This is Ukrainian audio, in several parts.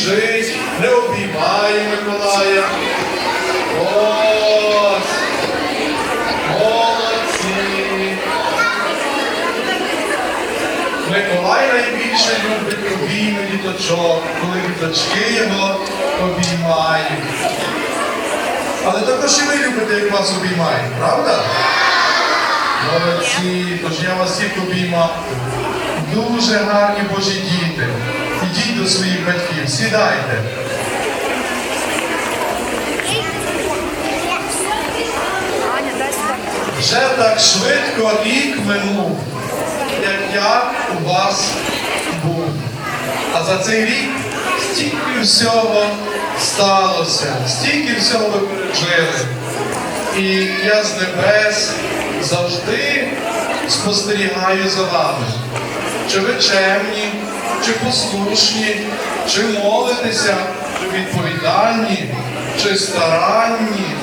біжить, не обіймає Миколая. Ось. Молодці. Миколай найбільше любить обійми діточок, коли діточки його обіймають. Але також і ви любите, як вас обіймають, правда? Молодці, тож я вас всіх обіймаю. Дуже гарні Божі діти. Ідіть до своїх батьків, сідайте. Вже так швидко рік минув, як я у вас був. А за цей рік стільки всього сталося, стільки всього ви пережили. І я з небес завжди спостерігаю за вами. Чи ви чемні, чи послушні, чи молитеся, чи відповідальні, чи старанні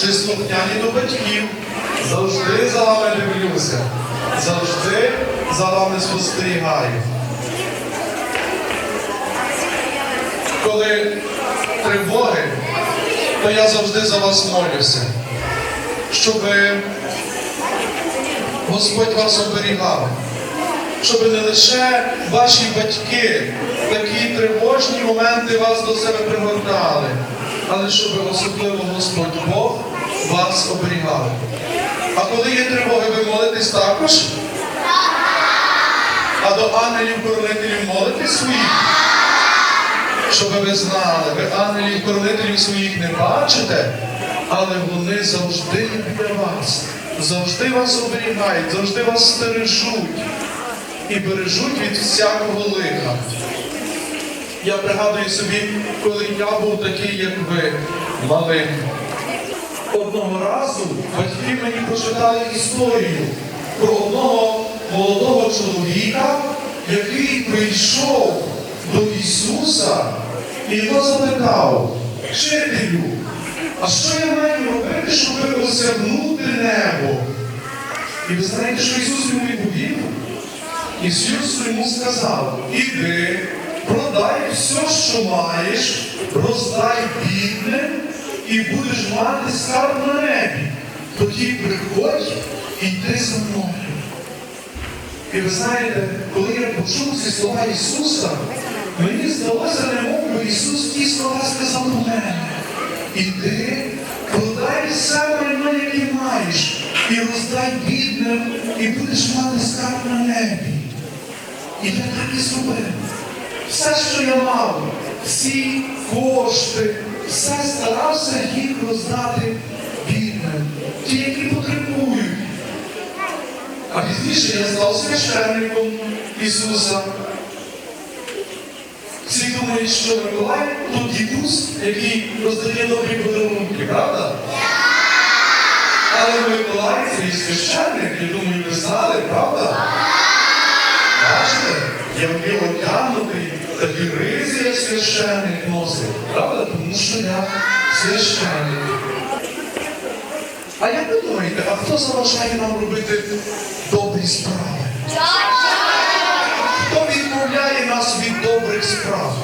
чи слухняні до батьків. Завжди за вами дивлюся, завжди за вами спостерігаю. Коли тривоги, то я завжди за вас молюся, щоб Господь вас оберігав, щоб не лише ваші батьки в такі тривожні моменти вас до себе пригортали, але щоб особливо Господь Бог вас оберігав. А коли є тривоги, ви молитесь також? А до ангелів-коронителів молитесь своїх? Щоб ви знали, ви ангелів-коронителів своїх не бачите, але вони завжди біля вас, завжди вас оберігають, завжди вас стережуть і бережуть від всякого лиха. Я пригадую собі, коли я був такий, як ви, малим. Одного разу батьки мені прочитали історію про одного молодого чоловіка, який прийшов до Ісуса і його запитав, вчителю, а що я маю робити, щоб осягнути небо? І ви знаєте, що Ісус йому відповів? Ісус йому сказав, іди, продай все, що маєш, роздай бідним і будеш мати скарб на небі. Тоді приходь і йди за мною. І ви знаєте, коли я почув ці слова Ісуса, мені здалося, немов Ісус ті слова сказав до мене. Іди, продай все майно, яке маєш, і роздай бідним, і будеш мати скарб на небі. І я так і зробив. Все, що я мав, всі кошти, все старався їх роздати бідним, ті, які потребують. А пізніше я став священником Ісуса. Всі думають, що Миколай тут дідусь, який роздає добрі подарунки, правда? Але Миколай це і священник, я думаю, ви знали, правда? Бачите, я вмів одягнутий, такі ризи, як священник носить, правда? Тому що я священник. А як ви думаєте, а хто заважає нам робити добрі справи? Хто відмовляє нас від добрих справ?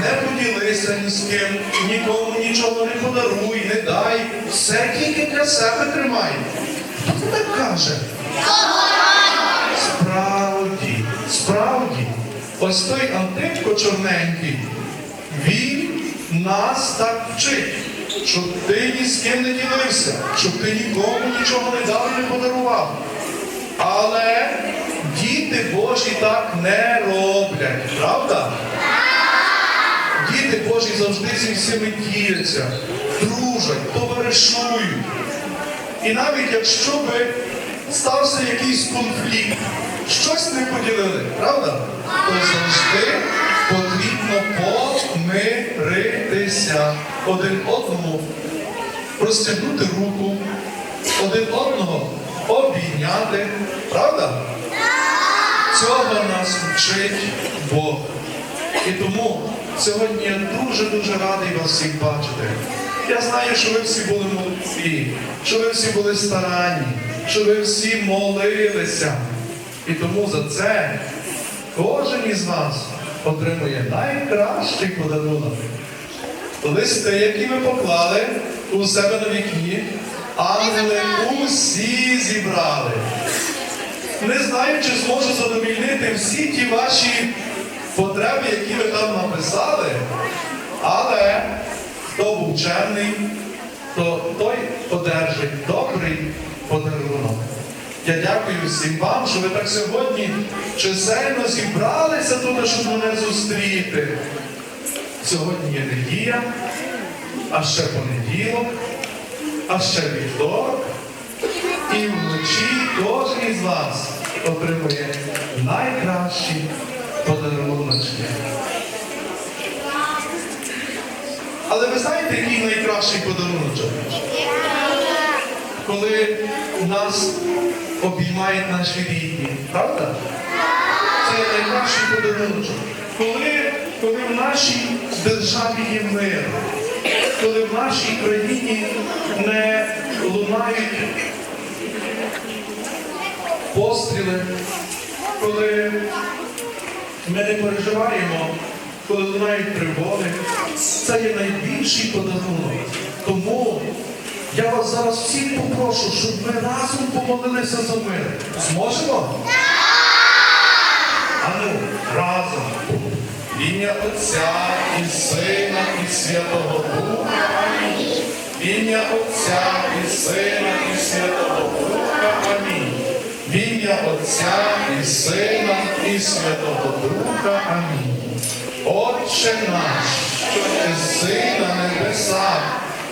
Не поділися ні з ким, нікому нічого не подаруй, не дай, все тільки для себе тримай. Хто так каже? Справді, справді, ось той Антипко чорненький, він нас так вчить, щоб ти ні з ким не ділився, щоб ти нікому нічого не дав і не подарував. Але діти Божі так не роблять, правда? Діти Божі завжди зі всіми діляться, дружать, товаришують. І навіть якщо би стався якийсь конфлікт, щось не поділили, правда? То завжди потрібно помиритися один одному, простягнути руку, один одного обійняти, правда? Цього нас вчить Бог. І тому сьогодні я дуже-дуже радий вас всіх бачити. Я знаю, що ви всі були молодці, що ви всі були старанні, що ви всі молилися. І тому за це кожен із вас отримує найкращий подарунок. Листи, які ми поклали у себе на вікні, ангели усі зібрали. Не знаю, чи зможу задовільнити всі ті ваші потреби, які ви там написали, але хто був чемний, то той одержить добрий подарунок. Я дякую всім вам, що ви так сьогодні чисельно зібралися тут, щоб мене зустріти. Сьогодні є неділя, а ще понеділок, а ще вівторок. І вночі кожен із вас отримує найкращі подаруночки. Але ви знаєте, який найкращий подаруночок? Коли нас обіймають наші рідні, правда? Це найкращий подарунок. Коли, коли в нашій державі є мир, коли в нашій країні не лунають постріли, коли ми не переживаємо, коли лунають тривоги, це є найбільший подарунок. Тому я вас зараз всіх попрошу, щоб ми разом помолилися за мир. Зможемо? Ану, разом. Ім'я Отця і Сина, і Святого Духа. Амінь. Ім'я Отця і Сина, і Святого Духа. Амінь. Ім'я Отця і Сина, і Святого Духа. Амінь. Отче наш, що єси на небесах,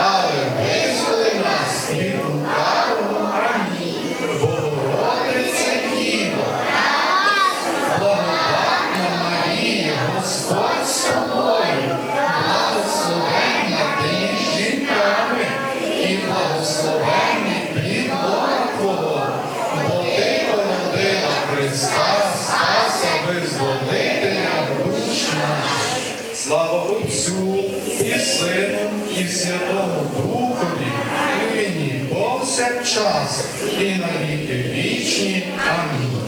але визволи нас від лукавого. Амінь. Богородице Діво, благодатна Марія, Господь повсякчас, і на віки вічні. Амінь.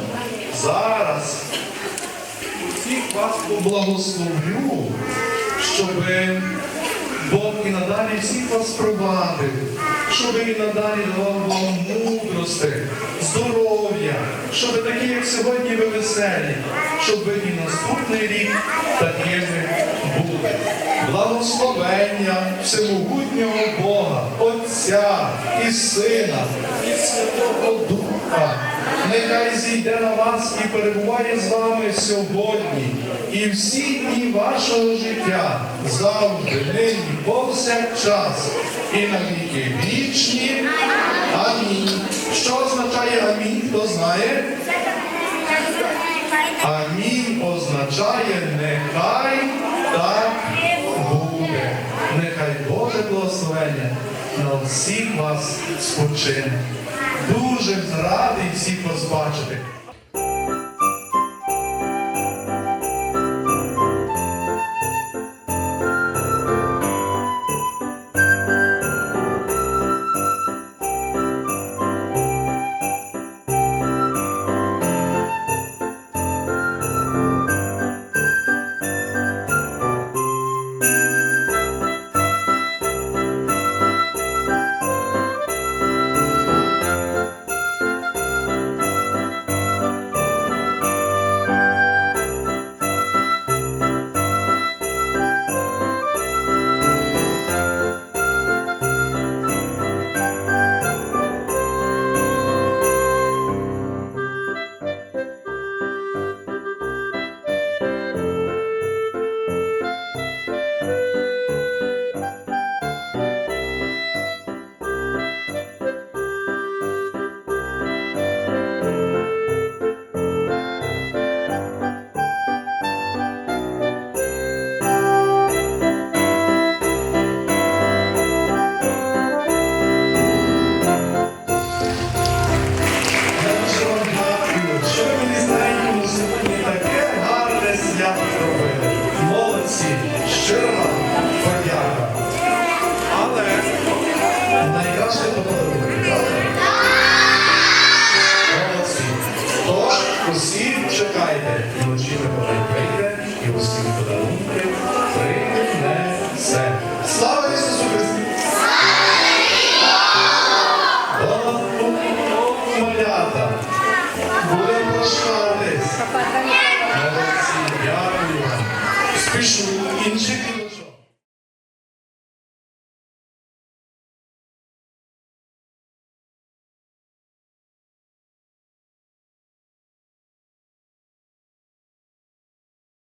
Зараз всіх вас поблагословлю, щоб Бог і надалі всіх вас провадив, щоб і надалі давав вам мудрости, здоров'я, щоб такі, як сьогодні, ви веселі, щоб ви і наступний рік такими були. Благословення всемогутнього Бога, Отця і Сина, і Святого Духа. Нехай зійде на вас і перебуває з вами сьогодні і всі дні вашого життя завжди, нині, повсякчас і на віки вічні. Амінь. Що означає амінь? Хто знає? Амінь означає нехай так буде. Нехай Боже благословення на всіх вас спочине. Дуже радий всіх вас бачити. малята. Будемо лаштуватись. Молодці, дякую. Спішу інших.